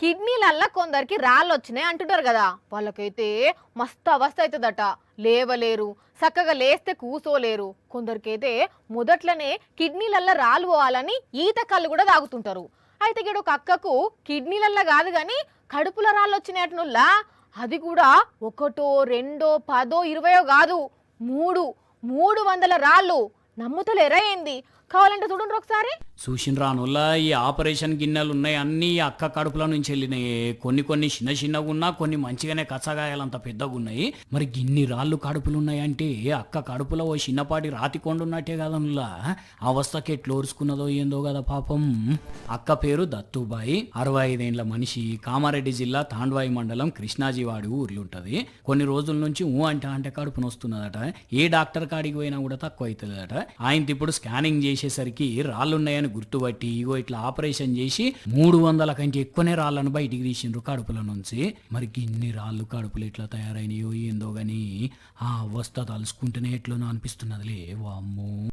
కిడ్నీలల్లా కొందరికి రాళ్ళు వచ్చినాయి అంటుంటారు కదా. వాళ్ళకైతే మస్తు అవస్థ అవుతుందట లేవలేరు చక్కగా లేస్తే కూసోలేరు. కొందరికైతే మొదట్లోనే కిడ్నీలల్లా రాళ్ళు పోవాలని ఈత కళ్ళు కూడా తాగుతుంటారు. అయితే ఇక్కడ ఒక అక్కకు కిడ్నీలల్లా కాదు కానీ కడుపుల రాళ్ళు వచ్చినట్టునుల్లా అది కూడా ఒకటో రెండో పదో ఇరవయో కాదు. మూడు మూడు వందల రాళ్ళు నమ్ముతలేరా ఏంది? కావాలంటే చూడండి ఒకసారి. చూసిన రానుల్ల ఈ ఆపరేషన్ గిన్నెలు ఉన్నాయి అన్ని అక్క కడుపుల నుంచి వెళ్ళినాయి. కొన్ని కొన్ని చిన్న చిన్నగా ఉన్నా కొన్ని మంచిగానే కచ్చగాయాలంత పెద్దగా ఉన్నాయి మరి గిన్ని రాళ్ళు కడుపులు ఉన్నాయంటే అక్క కడుపులో ఓ చిన్నపాటి రాతి కొండ ఉన్నట్టే అవస్థకి ఎట్లా ఓర్చుకున్నదో ఏందో కదా పాపం. అక్క పేరు దత్తుబాయి. అరవై ఐదేండ్ల మనిషి. కామారెడ్డి జిల్లా తాండ్వాయి మండలం కృష్ణాజీవాడి ఊర్లు ఉంటది కొన్ని రోజుల నుంచి ఊ అంటే అంటే కడుపునొస్తున్నదట. ఏ డాక్టర్ కాడికి పోయినా కూడా తక్కువ అవుతుందట ఆయన ఇప్పుడు స్కానింగ్ చేసి చేసేసరికి రాళ్ళున్నాయని గుర్తుపట్టి ఇగో ఇట్లా ఆపరేషన్ చేసి మూడు వందల కంటే ఎక్కువనే రాళ్ళను బయటికి తీసిండ్రు కడుపుల నుంచి. మరి ఇన్ని రాళ్ళు కడుపులు ఎట్లా తయారైనయో ఏందో గాని ఆ అవస్థ తలుచుకుంటేనే ఎట్లనో అనిపిస్తున్నదిలే. వామ్మో.